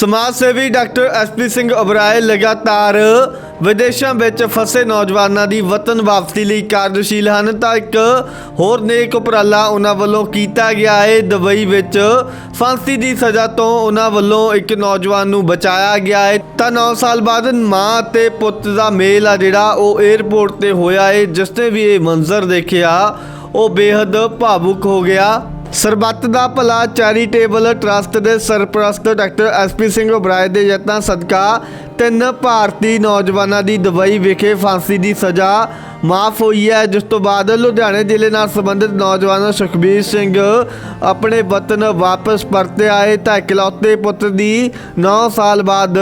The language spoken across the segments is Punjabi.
ਸਮਾਜ ਸੇਵੀ ਡਾਕਟਰ ਐਸਪੀ ਸਿੰਘ ਅਬਰਾਏ ਲਗਾਤਾਰ ਵਿਦੇਸ਼ਾਂ ਵਿੱਚ ਫਸੇ ਨੌਜਵਾਨਾਂ ਦੀ ਵਤਨ ਵਾਪਸੀ ਲਈ ਕਾਰਜਸ਼ੀਲ ਹਨ ਤਾਂ ਇੱਕ ਹੋਰ ਨੇਕ ਉਪਰਾਲਾ ਉਹਨਾਂ ਵੱਲੋਂ ਕੀਤਾ ਗਿਆ ਹੈ। ਦੁਬਈ ਵਿੱਚ ਫਾਂਸੀ ਦੀ ਸਜ਼ਾ ਤੋਂ ਉਹਨਾਂ ਵੱਲੋਂ ਇੱਕ ਨੌਜਵਾਨ ਨੂੰ ਬਚਾਇਆ ਗਿਆ ਹੈ। ਤਾਂ 9 ਸਾਲ ਬਾਅਦ ਮਾਂ ਤੇ ਪੁੱਤ ਦਾ ਮੇਲ ਆ ਜਿਹੜਾ, ਉਹ 에어ਪੋਰਟ ਤੇ ਹੋਇਆ ਹੈ, ਜਿਸ ਨੇ ਵੀ ਇਹ ਮੰਜ਼ਰ ਦੇਖਿਆ, ਉਹ ਬੇहद ਭਾਵੁਕ ਹੋ ਗਿਆ। ਸਰਬੱਤ ਦਾ ਭਲਾ ਚੈਰੀਟੇਬਲ ਟਰਸਟ ਦੇ ਸਰਪ੍ਰਸਤ ਡਾਕਟਰ ਐਸਪੀ ਸਿੰਘ ਉਬਰਾਏ ਦੇ ਯਤਨਾਂ ਸਦਕਾ ਤਿੰਨ ਭਾਰਤੀ ਨੌਜਵਾਨਾਂ ਦੀ ਦੁਬਈ ਵਿਖੇ ਫਾਂਸੀ ਦੀ ਸਜ਼ਾ ਮਾਫ ਹੋਈ ਹੈ। ਜਿਸ ਤੋਂ ਬਾਅਦ ਲੁਧਿਆਣੇ ਜ਼ਿਲ੍ਹੇ ਨਾਲ ਸੰਬੰਧਿਤ ਨੌਜਵਾਨ ਸੁਖਬੀਰ ਸਿੰਘ ਆਪਣੇ ਵਤਨ ਵਾਪਸ ਪਰਤੇ ਆਏ ਤਾਂ ਇਕਲੌਤੇ ਪੁੱਤ ਦੀ 9 ਸਾਲ ਬਾਅਦ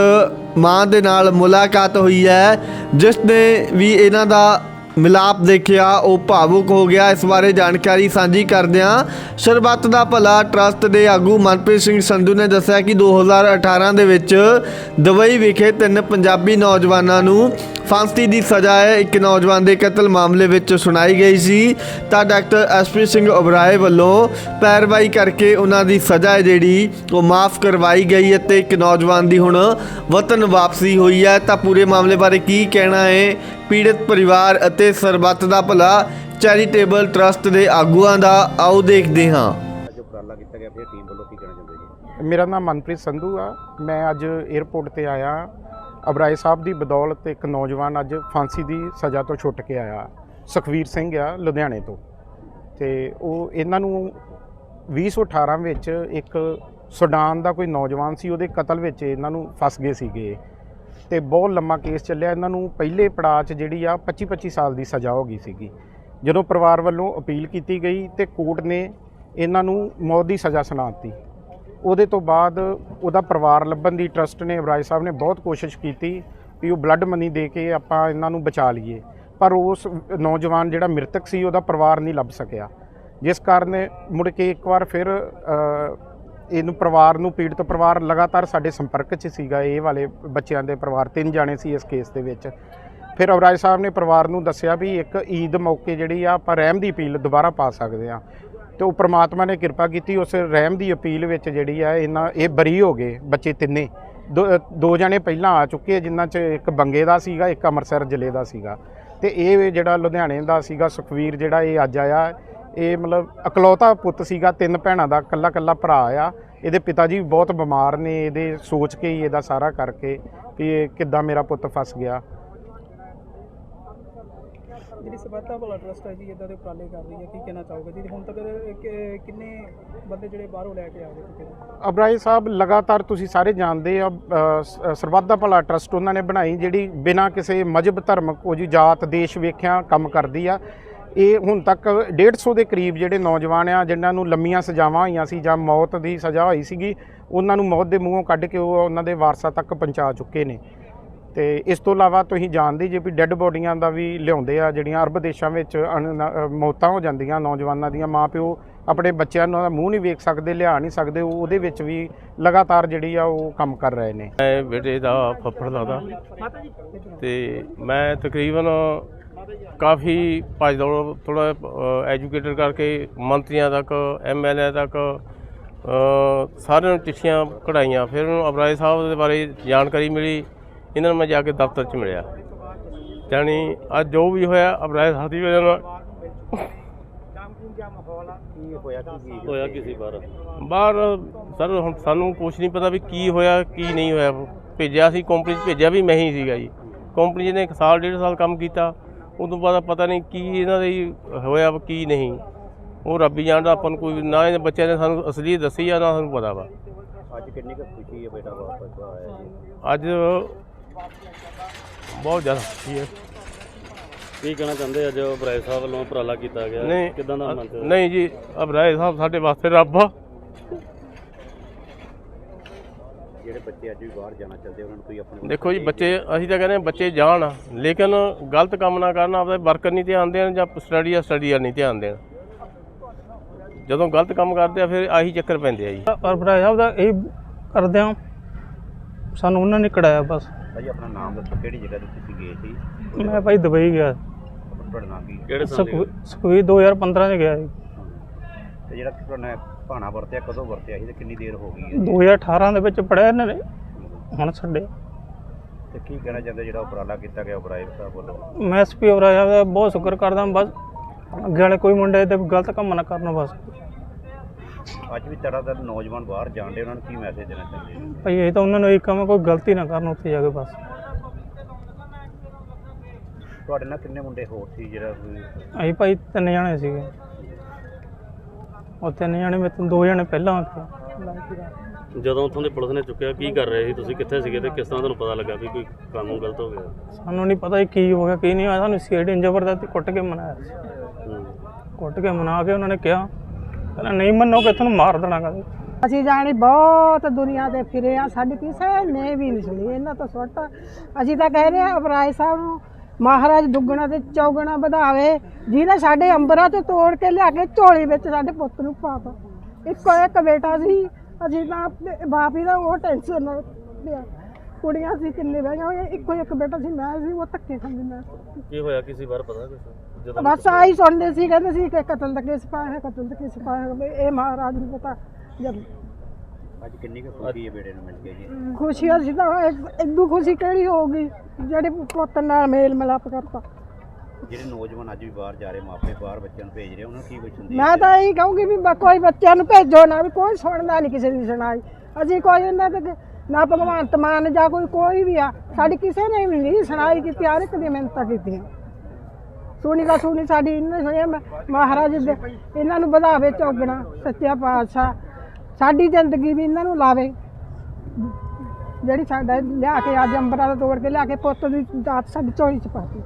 ਮਾਂ ਦੇ ਨਾਲ ਮੁਲਾਕਾਤ ਹੋਈ ਹੈ, ਜਿਸ ਨੇ ਵੀ ਇਹਨਾਂ ਦਾ ਮਿਲਾਪ ਦੇਖਿਆ, ਉਹ ਭਾਵੁਕ ਹੋ ਗਿਆ। ਇਸ ਬਾਰੇ ਜਾਣਕਾਰੀ ਸਾਂਝੀ ਕਰਦਿਆਂ ਸ਼ਰਬੱਤ ਦਾ ਭਲਾ ਟਰਸਟ ਦੇ ਆਗੂ ਮਨਪ੍ਰੀਤ ਸਿੰਘ ਸੰਧੂ ਨੇ ਦੱਸਿਆ ਕਿ 2018 ਦੇ ਵਿੱਚ ਦੁਬਈ ਵਿਖੇ ਤਿੰਨ ਪੰਜਾਬੀ ਨੌਜਵਾਨਾਂ ਨੂੰ ਫਾਂਸੀ ਦੀ ਸਜ਼ਾ ਹੈ। ਇੱਕ ਨੌਜਵਾਨ ਦੇ ਕਤਲ ਮਾਮਲੇ ਵਿੱਚ ਸੁਣਾਈ ਗਈ ਸੀ। ਤਾਂ ਡਾਕਟਰ ਐਸਪੀ ਸਿੰਘ ਉਬਰਾਏ ਵੱਲੋਂ ਪੈਰਵਾਈ ਕਰਕੇ ਉਹਨਾਂ ਦੀ ਸਜ਼ਾ ਹੈ ਜਿਹੜੀ ਉਹ ਮਾਫ ਕਰਵਾਈ ਗਈ ਹੈ ਤੇ ਇੱਕ ਨੌਜਵਾਨ ਦੀ ਹੁਣ ਵਤਨ ਵਾਪਸੀ ਹੋਈ ਹੈ। ਤਾਂ ਪੂਰੇ ਮਾਮਲੇ ਬਾਰੇ ਕੀ ਕਹਿਣਾ ਹੈ? ਪੀੜਤ ਪਰਿਵਾਰ ਅਤੇ ਸਰਬੱਤ ਦਾ ਭਲਾ ਚੈਰੀਟੇਬਲ ਟਰਸਟ ਦੇ ਆਗੂਆਂ ਦਾ ਆਓ ਦੇਖਦੇ ਹਾਂ। ਅੱਜ ਉਪਰਾਲਾ ਕੀਤਾ ਗਿਆ। ਫਿਰ ਟੀਮ ਵੱਲੋਂ ਕੀ ਕਹਿਣਾ ਚਾਹੁੰਦੇ ਜੀ? ਮੇਰਾ ਨਾਮ ਮਨਪ੍ਰੀਤ ਸੰਧੂ ਆ। ਮੈਂ ਅੱਜ 에ਅਰਪੋਰਟ ਤੇ ਆਇਆ। ਅਬਰਾਏ ਸਾਹਿਬ ਦੀ ਬਦੌਲਤ ਇੱਕ ਨੌਜਵਾਨ ਅੱਜ ਫਾਂਸੀ ਦੀ ਸਜ਼ਾ ਤੋਂ ਛੁੱਟ ਕੇ ਆਇਆ। ਸੁਖਵੀਰ ਸਿੰਘ ਆ ਲੁਧਿਆਣੇ ਤੋਂ। ਤੇ ਉਹ ਇਹਨਾਂ ਨੂੰ 2018 ਵਿੱਚ ਇੱਕ ਸੁਡਾਨ ਦਾ ਕੋਈ ਨੌਜਵਾਨ ਸੀ, ਉਹਦੇ ਕਤਲ ਵਿੱਚ ਇਹਨਾਂ ਨੂੰ ਫਸ ਗਏ ਸੀਗੇ। ਤੇ ਬਹੁਤ ਲੰਮਾ ਕੇਸ ਚੱਲਿਆ। ਇਹਨਾਂ ਨੂੰ ਪਹਿਲੇ ਪੜਾਅ 'ਚ ਜਿਹੜੀ ਆ 25 25 ਸਾਲ ਦੀ ਸਜ਼ਾ ਹੋ ਗਈ ਸੀਗੀ। ਜਦੋਂ ਪਰਿਵਾਰ ਵੱਲੋਂ ਅਪੀਲ ਕੀਤੀ ਗਈ ਤੇ ਕੋਰਟ ਨੇ ਇਹਨਾਂ ਨੂੰ ਮੌਤ ਦੀ ਸਜ਼ਾ ਸੁਣਾ ਦਿੱਤੀ। ਉਹਦੇ ਤੋਂ ਬਾਅਦ ਉਹਦਾ ਪਰਿਵਾਰ ਲੱਭਣ ਦੀ ਟਰਸਟ ਨੇ ਅਬਰਾਜ ਸਾਹਿਬ ਨੇ ਬਹੁਤ ਕੋਸ਼ਿਸ਼ ਕੀਤੀ ਵੀ ਉਹ ਬਲੱਡ ਮਨੀ ਦੇ ਕੇ ਆਪਾਂ ਇਹਨਾਂ ਨੂੰ ਬਚਾ ਲਈਏ। ਪਰ ਉਸ ਨੌਜਵਾਨ ਜਿਹੜਾ ਮ੍ਰਿਤਕ ਸੀ, ਉਹਦਾ ਪਰਿਵਾਰ ਨਹੀਂ ਲੱਭ ਸਕਿਆ। ਜਿਸ ਕਾਰਨ ਮੁੜ ਕੇ ਇੱਕ ਵਾਰ ਫਿਰ ਇਹਨੂੰ ਪਰਿਵਾਰ ਨੂੰ, ਪੀੜਤ ਪਰਿਵਾਰ ਲਗਾਤਾਰ ਸਾਡੇ ਸੰਪਰਕ 'ਚ ਸੀਗਾ। ਇਹ ਵਾਲੇ ਬੱਚਿਆਂ ਦੇ ਪਰਿਵਾਰ, ਤਿੰਨ ਜਾਣੇ ਸੀ ਇਸ ਕੇਸ ਦੇ ਵਿੱਚ। ਫਿਰ ਅਬਰਾਜ ਸਾਹਿਬ ਨੇ ਪਰਿਵਾਰ ਨੂੰ ਦੱਸਿਆ ਵੀ ਇੱਕ ਈਦ ਮੌਕੇ ਜਿਹੜੀ ਆ, ਆਪਾਂ ਰਹਿਮ ਦੀ ਅਪੀਲ ਦੁਬਾਰਾ ਪਾ ਸਕਦੇ ਆ ਤੇ ਉਹ ਪ੍ਰਮਾਤਮਾ ਨੇ ਕਿਰਪਾ ਕੀਤੀ ਉਸ ਰਹਿਮ ਦੀ ਅਪੀਲ ਵਿੱਚ ਜਿਹੜੀ ਆ ਇਹਨਾਂ ਇਹ ਬਰੀ ਹੋ ਗਏ ਬੱਚੇ ਤਿੰਨੇ। ਦੋ ਦੋ ਜਣੇ ਪਹਿਲਾਂ ਆ ਚੁੱਕੇ ਆ, ਜਿਨ੍ਹਾਂ 'ਚ ਇੱਕ ਬੰਗੇ ਦਾ ਸੀਗਾ ਇੱਕ ਅੰਮ੍ਰਿਤਸਰ ਜ਼ਿਲ੍ਹੇ ਦਾ ਸੀਗਾ। ਤੇ ਇਹ ਜਿਹੜਾ ਲੁਧਿਆਣੇ ਦਾ ਸੀਗਾ ਸੁਖਵੀਰ ਜਿਹੜਾ ਇਹ ਅੱਜ ਆਇਆ ਇਹ ਮਤਲਬ ਇਕਲੌਤਾ ਪੁੱਤ ਸੀਗਾ ਤਿੰਨ ਭੈਣਾਂ ਦਾ ਕੱਲਾ ਕੱਲਾ ਭਰਾ ਆ। ਇਹਦੇ ਪਿਤਾ ਜੀ ਵੀ ਬਹੁਤ ਬਿਮਾਰ ਨੇ ਇਹਦੇ ਸੋਚ ਕੇ ਹੀ ਇਹਦਾ ਸਾਰਾ ਕਰਕੇ ਵੀ ਇਹ ਕਿੱਦਾਂ ਮੇਰਾ ਪੁੱਤ ਫਸ ਗਿਆ। ਜਿਹੜੀ ਸਬੱਤਾ ਭਲਾ ਟਰਸਟ ਹੈ ਜੀ ਇਦਾਂ ਦੇ ਉਪਰਾਲੇ ਕਰ ਰਹੀ ਹੈ ਕੀ ਕਹਿਣਾ ਚਾਹੋਗੇ ਜੀ? ਹੁਣ ਤੱਕ ਕਿ- ਕਿੰਨੇ ਬੰਦੇ ਜਿਹੜੇ ਬਾਹਰੋਂ ਲੈ ਕੇ ਆ ਗਏ ਚੁੱਕੇ ਨੇ ਅਬਰਾਏ ਸਾਹਿਬ ਲਗਾਤਾਰ ਤੁਸੀਂ ਸਾਰੇ ਜਾਣਦੇ ਆ ਅ, ਸ- ਸਰਬੱਤ ਦਾ ਭਲਾ ਟਰਸਟ ਉਹਨਾਂ ਨੇ ਬਣਾਈ ਜਿਹੜੀ ਬਿਨਾਂ ਕਿਸੇ ਮਜਬ ਧਰਮ ਕੋਈ ਜਾਤ ਦੇਸ਼ ਵੇਖਿਆ ਕੰਮ ਕਰਦੀ ਆ। ਇਹ ਹੁਣ ਤੱਕ 150 ਦੇ ਕਰੀਬ ਜਿਹੜੇ ਨੌਜਵਾਨ ਆ ਜਿਨ੍ਹਾਂ ਨੂੰ ਲੰਮੀਆਂ ਸਜ਼ਾਵਾਂ ਹੋਈਆਂ ਸੀ ਜਾਂ ਮੌਤ ਦੀ ਸਜ਼ਾ ਹੋਈ ਸੀਗੀ ਉਹਨਾਂ ਨੂੰ ਮੌਤ ਦੇ ਮੂੰਹੋਂ ਕੱਢ ਕੇ ਉਹ ਉਹਨਾਂ ਦੇ ਵਾਰਸਾਂ ਤੱਕ ਪਹੁੰਚਾ ਚੁੱਕੇ ਨੇ। ਤੇ ਇਸ ਤੋਂ ਇਲਾਵਾ ਤੁਸੀਂ ਜਾਣਦੇ ਜੇ ਵੀ ਡੈੱਡ ਬੋਡੀਆਂ ਦਾ ਵੀ ਲਿਆਉਂਦੇ ਆ, ਜਿਹੜੀਆਂ ਅਰਬ ਦੇਸ਼ਾਂ ਵਿੱਚ ਅਣ- ਮੌਤਾਂ ਹੋ ਜਾਂਦੀਆਂ ਨੌਜਵਾਨਾਂ ਦੀਆਂ, ਮਾਪਿਓ ਆਪਣੇ ਬੱਚਿਆਂ ਨੂੰ ਦਾ ਮੂੰਹ ਨਹੀਂ ਵੇਖ ਸਕਦੇ, ਲਿਆ ਨਹੀਂ ਸਕਦੇ ਉਹਦੇ ਵਿੱਚ ਵੀ ਲਗਾਤਾਰ ਜਿਹੜੀ ਆ ਉਹ ਕੰਮ ਕਰ ਰਹੇ ਨੇ। ਮੈਂ ਬੇਟੇ ਦਾ ਫੱਫੜ ਲੱਗਦਾ ਤੇ ਮੈਂ ਤਕਰੀਬਨ ਕਾਫੀ ਭੱਜ ਦੌੜ ਥੋੜਾ ਐਜੂਕੇਟਡ ਕਰਕੇ ਮੰਤਰੀਆਂ ਤੱਕ ਐਮਐਲਏ ਤੱਕ ਸਾਰਿਆਂ ਨੂੰ ਚਿੱਠੀਆਂ ਕਢਾਈਆਂ। ਫਿਰ ਉਹਨੂੰ ਅਬਰਾਏ ਸਾਹਿਬ ਦੇ ਬਾਰੇ ਜਾਣਕਾਰੀ ਮਿਲੀ। ਇਹਨਾਂ ਨੂੰ ਮੈਂ ਜਾ ਕੇ ਦਫ਼ਤਰ 'ਚ ਮਿਲਿਆ। ਜਾਣੀ ਅੱਜ ਜੋ ਵੀ ਹੋਇਆ ਸਾਹਿਬ ਦੀ ਵਜ੍ਹਾ ਨਾਲ ਹੋਇਆ ਕਿਸੇ ਬਾਹਰ? ਬਾਹਰ ਸਰ ਹੁਣ ਸਾਨੂੰ ਕੁਝ ਨਹੀਂ ਪਤਾ ਵੀ ਕੀ ਹੋਇਆ ਕੀ ਨਹੀਂ ਹੋਇਆ। ਭੇਜਿਆ ਸੀ ਕੰਪਨੀ 'ਚ ਭੇਜਿਆ ਵੀ ਮੈਂ ਹੀ ਸੀਗਾ ਜੀ। ਕੰਪਨੀ ਨੇ ਇੱਕ ਸਾਲ ਡੇਢ ਸਾਲ ਕੰਮ ਕੀਤਾ। ਉਦੋਂ ਬਾਅਦ ਪਤਾ ਨਹੀਂ ਕੀ ਇਹਨਾਂ ਦੇ ਹੋਇਆ ਵਾ, ਕੀ ਨਹੀਂ। ਉਹ ਰੱਬੀ ਜਾਣਦਾ ਆਪਾਂ ਨੂੰ ਕੋਈ ਨਾ ਇਹਦੇ ਬੱਚਿਆਂ ਨੇ ਸਾਨੂੰ ਅਸਲੀ ਦੱਸੀ ਆ ਨਾ ਸਾਨੂੰ ਪਤਾ ਵਾ। ਅੱਜ ਕਿੰਨੀ ਕੁ ਖੁਸ਼ੀ ਹੈ ਬੇਟਾ ਵਾਪਸ ਆਇਆ ਜੀ? ਅੱਜ ਬਹੁਤ ਜ਼ਿਆਦਾ ਖੁਸ਼ੀ ਹੈ। ਕੀ ਕਹਿਣਾ ਚਾਹੁੰਦੇ ਅੱਜ ਬਰਾਏ ਸਾਹਿਬ ਵੱਲੋਂ ਉਪਰਾਲਾ ਕੀਤਾ ਗਿਆ? ਨਹੀਂ ਕਿਦਾਂ ਦਾ ਮਨ ਚ ਨਹੀਂ ਜੀ ਅਬਰਾਏ ਸਾਹਿਬ ਸਾਡੇ ਵਾਸਤੇ ਰੱਬ ਆ। ਜਿਹੜੇ ਬੱਚੇ ਅੱਜ ਵੀ ਬਾਹਰ ਜਾਣਾ ਚਾਹੁੰਦੇ ਉਹਨਾਂ ਨੂੰ ਤੁਸੀਂ ਆਪਣੇ ਵੱਲੋਂ ਦੇਖੋ ਜੀ ਬੱਚੇ ਅਸੀਂ ਤਾਂ ਕਹਿੰਦੇ ਹਾਂ ਬੱਚੇ ਜਾਣ ਲੇਕਿਨ ਗਲਤ ਕੰਮ ਨਾ ਕਰਨ ਆਪਦਾ ਵਰਕ ਨਹੀਂ ਧਿਆਨ ਦੇਣ ਜਾਂ ਸਟੱਡੀ ਆ ਸਟੱਡੀ ਆ ਨਹੀਂ ਧਿਆਨ ਦੇਣ। ਜਦੋਂ ਗਲਤ ਕੰਮ ਕਰਦੇ ਆ ਫਿਰ ਆਹੀ ਚੱਕਰ ਪੈਂਦੇ ਆ ਜੀ। ਔਰ ਭਰਾ ਸਾਹਿਬ ਦਾ ਇਹ ਕਰਦੇ ਆ ਸਾਨੂੰ ਉਹਨਾਂ ਨੇ ਕਢਾਇਆ ਬਸ। ਭਾਜੀ ਆਪਣਾ ਨਾਮ ਦੱਸੋ ਕਿਹੜੀ ਜਗ੍ਹਾ ਤੇ ਤੁਸੀਂ ਗਏ ਸੀ? ਮੈਂ ਭਾਈ ਦੁਬਈ ਗਿਆ। ਤੁਹਾਡਾ ਨਾਮ ਕੀ? ਕਿਹੜੇ ਸਾਲ ਦੀ ਗੱਲ? ਸੁਖਵੀਰ 2015 ਚ ਗਿਆ ਸੀ। ਤੇ ਜਿਹੜਾ ਤੁਹਾਡਾ ਭਾਣਾ ਵਰਤਿਆ ਕਦੋਂ ਵਰਤਿਆ ਸੀ ਤੇ ਕਿੰਨੀ ਦੇਰ ਹੋ ਗਈ ਹੈ? 2018 ਦੇ ਵਿੱਚ ਪੜਿਆ ਇਹਨਾਂ ਨੇ। ਹੁਣ ਛੱਡੇ। ਤੇ ਕੀ ਕਹਿਣਾ ਚਾਹੁੰਦੇ ਜਿਹੜਾ ਉਪਰਾਲਾ ਕੀਤਾ ਗਿਆ ਉਬਰਾਏ ਸਾਹਿਬ ਵੱਲੋਂ? ਮੈਂ ਐਸਪੀ ਹੋਰਾਂ ਦਾ ਬਹੁਤ ਸ਼ੁਕਰ ਕਰਦਾ ਬਸ ਅੱਗੇ ਵਾਲੇ ਕੋਈ ਮੁੰਡੇ ਤੇ ਗਲਤ ਕੰਮ ਨਾ ਕਰਨ ਬਸ। ਅੱਜ ਵੀ ਤੜਾਤੜ ਨੌਜਵਾਨ ਬਾਹਰ ਜਾਂਦੇ ਉਹਨਾਂ ਨੂੰ ਕੀ ਮੈਸੇਜ ਦੇਣਾ ਚਾਹੁੰਦੇ ਹੋ? ਭਾਈ ਇਹ ਤਾਂ ਉਹਨਾਂ ਨੂੰ ਇੱਕ ਕੰਮ ਕੋਈ ਗਲਤੀ ਨਾ ਕਰਨ ਉੱਥੇ ਜਾ ਕੇ ਬਸ। ਤੁਹਾਡੇ ਨਾਲ ਕਿੰਨੇ ਮੁੰਡੇ ਹੋਰ ਸੀ ਜਿਹੜਾ ਕੋਈ ਅਸੀਂ ਭਾਈ ਤਿੰਨ ਜਣੇ ਸੀਗੇ। ਉਹ ਤਿੰਨ ਜਣੇ ਮੇਰੇ ਤੋਂ ਦੋ ਜਣੇ ਪਹਿਲਾਂ ਆ ਗਏ ਜਦੋਂ ਉੱਥੋਂ ਦੀ ਪੁਲਿਸ ਨੇ ਚੁੱਕਿਆ ਕੀ ਕਰ ਰਹੇ ਸੀ ਤੁਸੀਂ? ਕਿੱਥੇ ਸੀਗੇ ਤੇ ਕਿਸ ਤਰ੍ਹਾਂ ਤੁਹਾਨੂੰ ਪਤਾ ਲੱਗਾ ਵੀ ਕੋਈ ਕਾਨੂੰਨ ਗਲਤ ਹੋ ਗਿਆ? ਸਾਨੂੰ ਨਹੀਂ ਪਤਾ ਇਹ ਕੀ ਹੋ ਗਿਆ ਕੀ ਨਹੀਂ ਹੋਇਆ। ਸਾਨੂੰ ਸੀਆਈਡੀ ਜ਼ਬਰਦਸਤੀ ਕੁੱਟ ਕੇ ਮਨਾਇਆ ਸੀ। ਹੂੰ। ਕੁੱਟ ਕੇ ਮਨਾ ਕੇ ਉਹਨਾਂ ਨੇ ਕਿਹਾ ਕਹਿੰਦਾ, ਨਹੀਂ ਮੰਨੋਗੇ, ਤੁਹਾਨੂੰ ਮਾਰ ਦੇਣਾ ਕਹਿੰਦੇ ਅਸੀਂ ਜਾਣੀ ਬਹੁਤ ਦੁਨੀਆ ਤੇ ਫਿਰੇ ਆ, ਸਾਡੀ ਕਿਸੇ ਨੇ ਵੀ ਨਹੀਂ ਸੁਣੀ, ਇਹਨਾਂ ਤੋਂ ਸੁੱਟ। ਅਸੀਂ ਤਾਂ ਕਹਿ ਰਹੇ ਆ ਅਬਰਾਏ ਸਾਹਿਬ ਨੂੰ ਮਹਾਰਾਜ ਦੁੱਗਣਾ ਤੇ ਚੌਗਣਾ ਵਧਾਵੇ, ਜਿਹਨੇ ਸਾਡੇ ਅੰਬਰਾਂ ਤੋਂ ਤੋੜ ਕੇ ਲਿਆ ਕੇ ਝੋਲੀ ਵਿੱਚ ਸਾਡੇ ਪੁੱਤ ਨੂੰ ਪਾਤਾ ਇੱਕੋ ਇੱਕ ਬੇਟਾ ਸੀ, ਅਸੀਂ ਤਾਂ ਆਪਣੇ ਬਾਪ ਹੀ ਦਾ ਉਹ ਟੈਨਸ਼ਨ ਨਾਲ ਲਿਆ ਕੁੜੀਆਂ ਸੀ ਕਿੰਨੇ ਬਹਿ ਗਈਆਂ ਇੱਕੋ ਇੱਕ ਬੇਟਾ ਸੀ ਮੈਂ ਸੀ ਉਹ ਧੱਕੇ ਖਾਂਦੀ ਮੈਂ। ਕੀ ਹੋਇਆ ਕਿਸੇ ਬਾਰ ਪਤਾ ਕੁਛ? ਜਦੋਂ ਬਸ ਆਹੀ ਸੁਣਦੇ ਸੀ ਕਹਿੰਦੇ ਸੀ ਕਿ ਕਤਲ ਦਾ ਕੇਸ ਪਾਇਆ ਹੈ ਕਤਲ ਦਾ ਕੇਸ ਪਾਇਆ ਹੈ ਵੀ ਇਹ ਮਹਾਰਾਜ ਨੂੰ ਪਤਾ ਜਦ ਅੱਜ ਕਿੰਨੀ ਕੁ ਖੁਸ਼ੀ ਹੈ ਬੇੜੇ ਨੂੰ ਮਿਲ ਕੇ ਜੀ? ਖੁਸ਼ੀ ਅਸੀਂ ਤਾਂ ਇਦੋਂ ਖੁਸ਼ੀ ਕਿਹੜੀ ਹੋਊਗੀ ਜਿਹੜੇ ਪੁੱਤ ਨਾਲ ਮੇਲ ਮਿਲਾਪ ਕਰਤਾ ਜਿਹੜੇ ਨੌਜਵਾਨ ਅੱਜ ਵੀ ਬਾਹਰ ਜਾ ਰਹੇ ਮਾਪੇ ਬਾਹਰ ਬੱਚਿਆਂ ਨੂੰ ਭੇਜ ਰਹੇ ਉਹਨਾਂ ਨੂੰ ਕੀ ਕੋਈ ਸੰਦੇਸ਼ ਮੈਂ ਤਾਂ ਇਹੀ ਕਹੂੰਗੀ ਵੀ ਬ- ਕੋਈ ਬੱਚਿਆਂ ਨੂੰ ਭੇਜੋ ਨਾ ਵੀ ਕੋਈ ਸੁਣਦਾ ਨਹੀਂ ਕਿਸੇ ਦੀ ਸੁਣਾਈ। ਅਸੀਂ ਕੋਈ ਇਹਨਾਂ ਤੇ ਨਾ ਭਗਵੰਤ ਮਾਨ ਜਾਂ ਕੋਈ ਕੋਈ ਵੀ ਆ, ਸਾਡੀ ਕਿਸੇ ਨੇ ਵੀ ਨਹੀਂ ਸੁਣਾਈ ਕੀਤੀ, ਹਰ ਇੱਕ ਦੀ ਮਿਹਨਤਾਂ ਕੀਤੀਆਂ। ਸੁਣੀ ਦਾ ਸੁਣੀ ਸਾਡੀ ਇਹਨੇ ਸੁਣਿਆ ਮਹਾਰਾਜ ਦੇ, ਇਹਨਾਂ ਨੂੰ ਵਧਾਵੇ, ਚੌਗਣਾ, ਸੱਚਿਆ ਪਾਤਸ਼ਾਹ। ਸਾਡੀ ਜ਼ਿੰਦਗੀ ਵੀ ਇਹਨਾਂ ਨੂੰ ਲਾਵੇ। ਜਿਹੜੀ ਸਾਡਾ ਲਿਆ ਕੇ ਅੱਜ ਅੰਬਰਾਂ ਦਾ ਤੋੜ ਕੇ ਲਿਆ ਕੇ ਪੁੱਤ ਦੀ ਦਾਤ ਸਾਡੀ ਚੋਰੀ ਚ ਪਾਤੀ